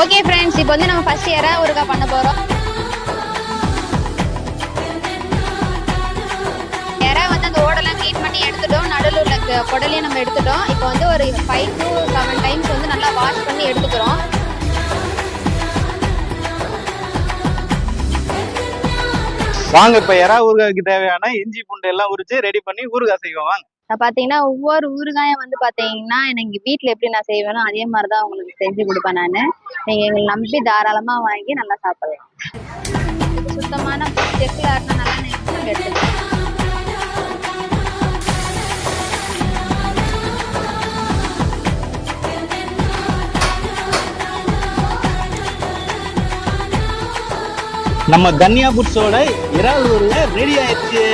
Okay friends இப்போ வந்து நம்ம ஃபர்ஸ்ட் இயரா ஒருக்கா பண்ண போறோம். இறா வந்து அந்த ஓடெல்லாம் க்ளீன் பண்ணி எடுத்துட்டோம். நடுவில் உள்ள குடலையும் நம்ம எடுத்துட்டோம். இப்போ வந்து ஒரு ஃபைவ் டு செவன் டைம்ஸ் வந்து நல்லா வாஷ் பண்ணி எடுத்துக்கிறோம். வாங்க இப்ப எறா ஊறுகாய்க்கு தேவையான இஞ்சி பூண்டு எல்லாம் உரிச்சு ரெடி பண்ணி ஊறுகாய் செய்வோம். வாங்க. நான் பார்த்தீங்கன்னா ஒவ்வொரு ஊறுகாயும் வந்து பார்த்தீங்கன்னா எனக்கு வீட்டுல எப்படி நான் செய்வேனோ அதே மாதிரி தான் உங்களுக்கு செஞ்சு கொடுப்பேன் நான். நீங்க எங்களை நம்பி தாராளமா வாங்கி நல்லா சாப்பிடலாம். சுத்தமான செக்குல ஆட்டினா நல்லா எடுத்துக்கலாம். நம்ம தன்யா புட்ஸோட இறால் ஊறுகாய் ரெடி ஆயிடுச்சு.